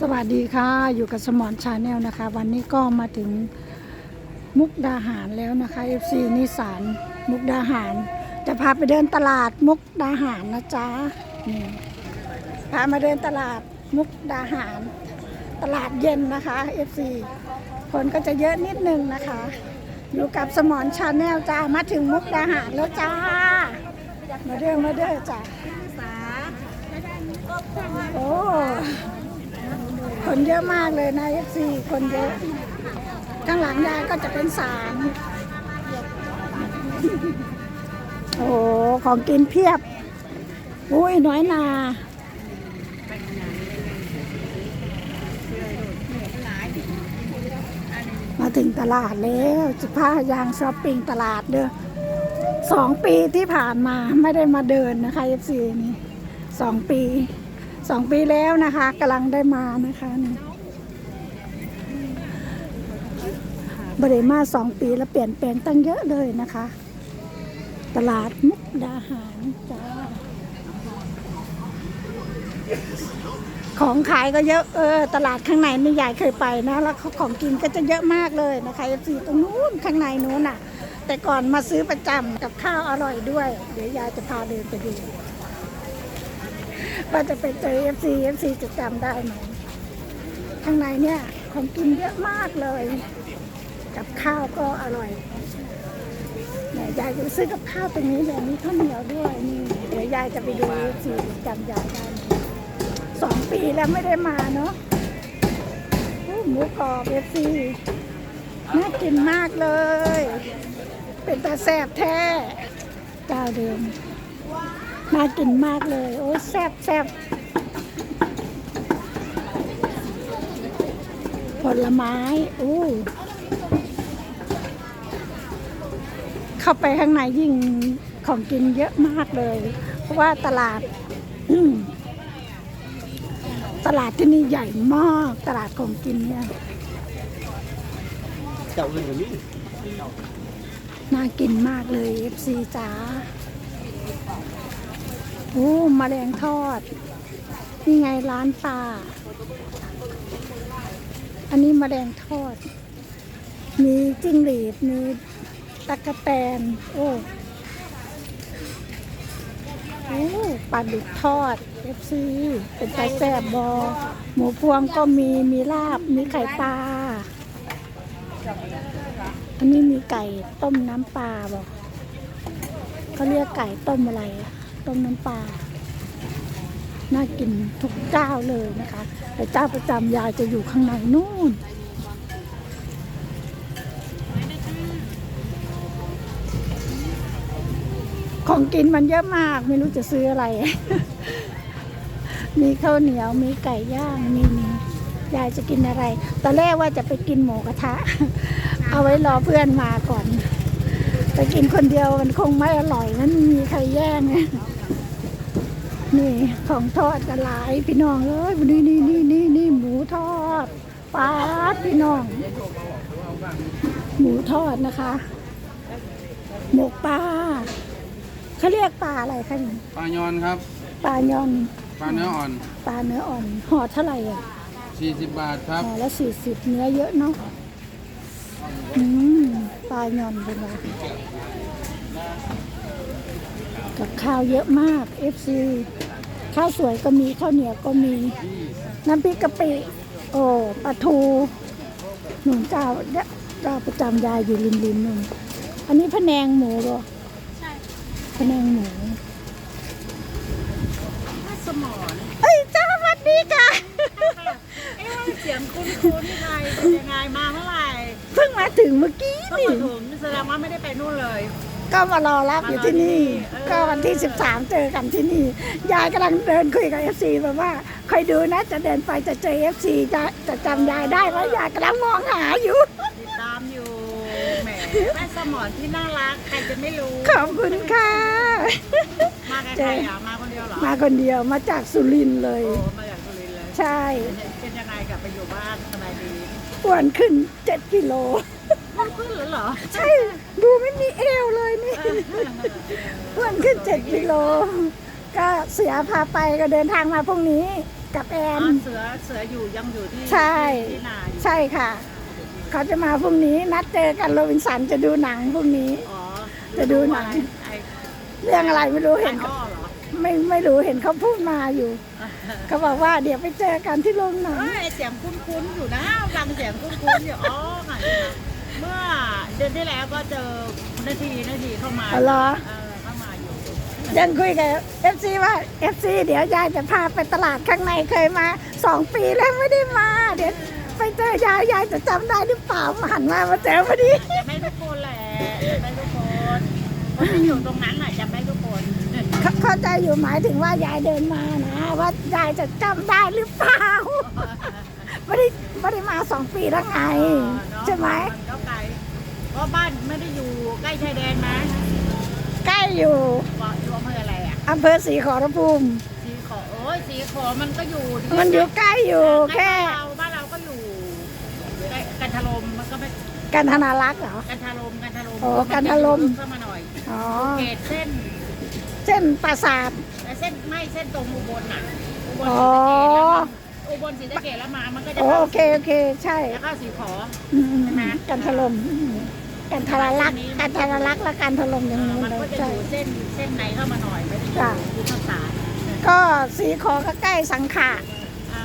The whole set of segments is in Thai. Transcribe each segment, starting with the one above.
สวัสดีค่ะอยู่กับสมอนชาแนลนะคะ วันนี้ก็มาถึงมุกดาหารแล้วนะคะ FC นิสานมุกดาหาร จะพาไปเดินตลาดมุกดาหารนะจ๊ะนี่พามาเดินตลาดมุกดาหาร ตลาดเย็นนะคะ FC คนก็จะเยอะนิดนึงนะคะ อยู่กับสมอนชาแนลจ้ามาถึงมุกดาหารแล้วจ้า มาเด้อมาเด้อจ้าโอ้ คนเยอะมากเลยนะ FC คนเยอะข้างหลังยายก็จะเป็นศาลโอ้โหของกินเพียบ อุ้ยน้อยนามาถึงตลาดแล้วจะพายางช้อปปิ้งตลาดเด้อสองปีที่ผ่านมาไม่ได้มาเดินนะคะ FC นี่สองปี สองปีแล้วนะคะกำลังได้มานะคะนี่บริมาสองปีแล้วเปลี่ยนแปลงตั้งเยอะเลยนะคะ ตลาดมุกดาหารจ้าของขายก็เยอะเออตลาดข้างในนี่ยายเคยไปนะแล้วของกินก็จะเยอะมากเลยนะคะสีตรงนู้นข้างในนู้นน่ะ แต่ก่อนมาซื้อประจำกับข้าวอร่อยด้วย เดี๋ยวยายจะพาเดินไปดู ว่าจะไปเจอ FC FC จะจำได้ไหมข้างในเนี่ยของกินเยอะมากเลย กับข้าวก็อร่อยเนี่ยยายจะไปซื้อกับข้าวตรงนี้เลยมีข้าวเหนียวด้วยนี่เดี๋ยวยายจะไปดู FC จำยายได้สองปีแล้วไม่ได้มาเนาะหมูกรอบ FC น่ากินมากเลย เป็นตาแซ่บแท้เจ้าเดิม น่ากินมากเลย โอ้ยแซ่บแซ่บผลไม้อู้เข้าไปข้างในยิ่งของกินเยอะมากเลย เพราะว่าตลาดอืมตลาดที่นี่ใหญ่มาก ตลาดของกินเนี่ยเจ้าอื่นกับนี่น่ากินมากเลย FC จ๋า โอ้มาแมลงทอด นี่ไงร้านปลา อันนี้มาแมลงทอด มีจิ้งหรีด มีตะกะแตน โอ้โอ้ปลาดุกทอด FC เป็นไก่แซ่บบอ หมูพวงก็มี มีลาบ มีไข่ปลา อันนี้มีไก่ต้มน้ำปลาบอกเขาเรียกไก่ต้มอะไรอะ ต้มน้ำปลา น่ากินทุกเจ้าเลยนะคะ แต่เจ้าประจำยายจะอยู่ข้างในนู่น ของกินมันเยอะมาก ไม่รู้จะซื้ออะไร มีข้าวเหนียว มีไก่ย่าง มีนี่ยายจะกินอะไร ตอนแรกว่าจะไปกินหมูกระทะ เอาไว้รอเพื่อนมาก่อน ไปกินคนเดียวมันคงไม่อร่อยนั้นม่มีใครแย่งไง นี่ของทอดกันหลายพี่น้องเอ้ยนี่นี่นี่นี่นี่หมูทอดปลาดพี่น้อง หมูทอดนะคะ หมกปลาเขาเรียกปลาอะไรคะนี่ปลายอนครับ ปลายอน ปลาเนื้ออ่อน ปลาเนื้ออ่อนห่อเท่าไหร่อะ40บาทครับห่อละสี่สิบเนื้อเยอะเนาะอืมปลายอนเป็นไง กับข้าวเยอะมาก FC ข้าวสวยก็มีข้าวเหนียวก็มี น้ำพริกกะปิ โอ้ปลาทู หนุนเจ้าเจ้าประจำยายอยู่ริมริมๆนู่นอันนี้พะแนงหมูเหรอใช่พะแนงหมูสมอนเอ้ยเจ้าสวัสดีค่ะเอ๊ะเสียงคุ้นๆใครเป็นยังไงมาเมื่อไหร่เพิ่งมาถึงเมื่อกี้ต้องนี่มาถึงแสดงว่าไม่ได้ไปนู่นเลย ก็มารอรับอยู่ที่นี่เออก็วันที่ 13 เจอกันที่นี่ ยายกำลังเดินคุยกับเอฟซีแบบว่าคอยดูนะจะเดินไปจะเจอเอฟซีจะจะจำยายได้ว่ายายกำลังมองหาอยู่ ติดตามอยู่แหมแม่สมอนที่น่ารักใครจะไม่รู้ ขอบคุณค่ะ มากับใครอะมาคนเดียวเหรอมาคนเดียวมาจากสุรินทร์เลย โอ้มาจากสุรินทร์เลยใช่ เป็นยังไงกลับไปอยู่บ้านสบายดีอ้วนขึ้น 7กิโล มันขึ้นหรือเหรอ ใช่ดูไม่มีเอวเลยนี่อ้วนขึ้น7กิโล ก็เสียพาไปก็เดินทางมาพรุ่งนี้กับแออ๋อนเสือเสืออยู่ยังอยู่ที่ใช่ ที่นาอยู่ใช่ค่ะ เขาจะมาพรุ่งนี้นัดเจอกันโรบินสันจะดูหนังพรุ่งนี้ อ๋อจะดูหนัง ไอ้เรื่องอะไรไม่รู้ไอ้เห็นอ้อเหรอไม่ไม่รู้เห็นเขาพูดมาอยู่ เขาบอกว่าเดี๋ยวไปเจอกันที่โรงหนัง เอ้ยเสียงคุ้นๆอยู่นะฟังเสียงคุ้นๆอยู่อ๋อค่ะ เมื่อเดือนที่แล้วก็เจอนาทีนาทีเข้ามาอ๋อเหรอ เออเข้ามาอยู่ยังคุยกับเอฟซีว่าเอฟซีเดี๋ยวยายจะพาไปตลาดข้างในเคยมาสองปีแล้วไม่ได้มา เดี๋ยวไปเจอยายยายจะจำได้หรือเปล่ามาหันมามาเจอพอดี จะไม่ทุกคนแหละจะไม่ทุกคนคนที่อยู่ตรงนั้นน่ะจะไม่ทุกคนเข้าเข้าใจอยู่หมายถึงว่ายายเดินมานะ ว่ายายจะจำได้หรือเปล่าไม่ได้ไม่ได้มาสองปีแล้วไง ใช่ไหม นก็ไกลเพราะ บ้านไม่ได้อยู่ใกล้ชายแดนนะใกล้อยู่บอกอยู่อำเภออะไรอะอำเภอศรีขอรภูมิ สีขอโอ้ยสีขอมันก็อยู่ดีมันอยู่ใกล้อยู่แค่บ้านเราบ้านเราก็อยู่ใกล้กันทลมมันก็ไม่กันธนารักษ์เหรอ กันทลมกันทลมโอ้กันทลม เข้ามาหน่อยอ๋อเขตเส้นเส้นปราสาท แต่เส้นไม่เส้นตรงอุบลน่ะอุบลอ๋ศรีอสะเกษแล้วมันอุบลศรีสะเกษแล้วมามันก็จะโอเข้าโอเคโอเคใช่แล้วเข้าสีขอ อืมใช่ไหมกันถล่มอืม กันทรารักษ์กันทรารักษ์และกันถล่มอย่างนี้มันเลก็ยจะอใช่ยู่เส้นเส้นไหนเข้ามาหน่อยไม่ได้อจ้ะยู่ยุทธศาสตร์ก็สีขอก็ใกล้สังขะอ่า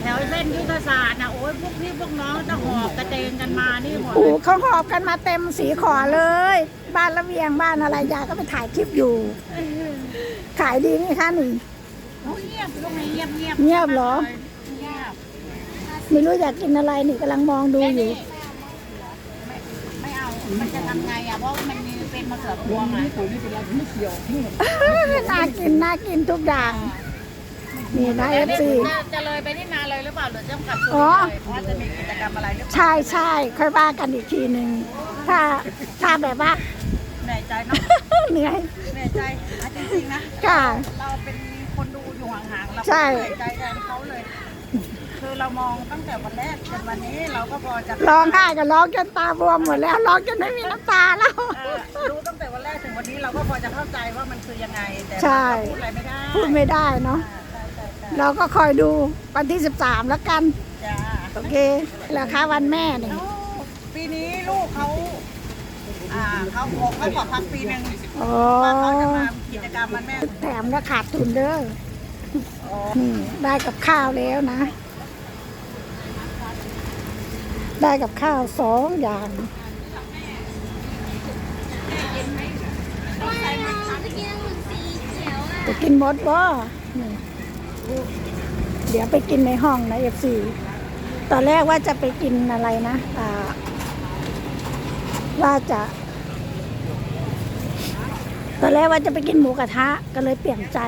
แถวเส้นยุทธศาสตร์นะโอ้ยพวกพี่พวกน้องจะหอบกระเตงกันมานี่หมดโอ้เลยเขาหอบกันมาเต็มสีขอเลย บ้านละเวียงบ้านอะไรยายก็ไปถ่ายคลิปอยู่ ขายดีไหมคะนี่โอ้ยเงียบลูกนี้เงียบเงียบเงียบเหรอเงียบไม่รู้อยากกินอะไรนี่กำลังมองดูอยู่ไม่ไม่เอามันจะทำไงอะ เพราะมันมีเป็นมะเขือพวงอะน่ากินน่ากินทุกอย่างนี่นะเอฟซีจะจะเลยไปที่นาเลยหรือเปล่าหรือจะกลับสุอ๋อเลยเพราะว่าจะมีกิจกรรมอะไรหรือเปล่าใช่ใช่ค่อยว่ากันอีกทีหนึ่งถ้าถ้าแบบว่าเหนื่อยใจเนาะเหนื่อยเหนื่อยใจอะจริงๆนะค่ะเราเป็นคนดูอยู่ห่างๆเราใช่เหนื่อยใจแทนเขาเลย คือเรามองตั้งแต่วันแรกจนวันนี้เราก็พอจะร้องไห้ก็ร้องจนตาบวมหมดแล้วร้องจนไม่มีน้ำตาแล้ว เออรู้ตั้งแต่วันแรกถึงวันนี้เราก็พอจะเข้าใจว่ามันคือยังไง แต่ใช่ เราพูดอะไรไม่ได้พูดไม่ได้เนาะอ่าใช่ใช่ใช่เราก็คอยดูวันที่ 13 แล้วกัน จ้าโอเคแล้วคะวันแม่นี่แล้วปีนี้ลูกเขาอ่าเขาบอกเขาขอพักปีหนึ่งโอ้ว่าเขาจะมากิจกรรมมันแม่แถมก็ขาดทุนเด้อนี่ได้กับข้าวแล้วนะ ได้กับข้าวสองอย่างจะกินหมดบ่เดี๋ยวไปกินในห้องนะเอฟซีตอนแรกว่าจะไปกินอะไรนะอ่าว่าจะตอนแรกว่าจะไปกินหมูกระทะก็เลยเปลี่ยนใจ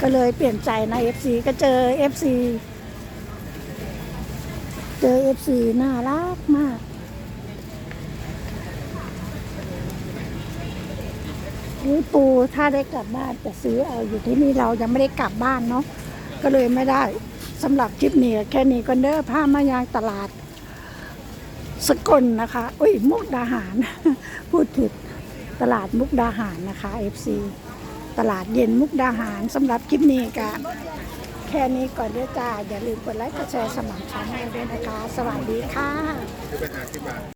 ก็เลยเปลี่ยนใจนะเอฟซีก็เจอเอฟซี เจอเอฟซีน่ารักมากอุ้ยปูถ้าได้กลับบ้านจะซื้อเอาอยู่ที่นี่เรายังไม่ได้กลับบ้านเนาะก็เลยไม่ได้สำหรับคลิปนี้แค่นี้ก็เด้อผ้ามายางตลาด สกลนะคะอุ้ยมุกดาหาร พูดผิดตลาดมุกดาหารนะคะ FC ตลาดเย็นมุกดาหารสำหรับคลิปนี้ก็ แค่นี้ก่อนเด้อจ้า อย่าลืมกดไลค์กดแชร์สมัครช่องให้ด้วยนะคะ สวัสดีค่ะ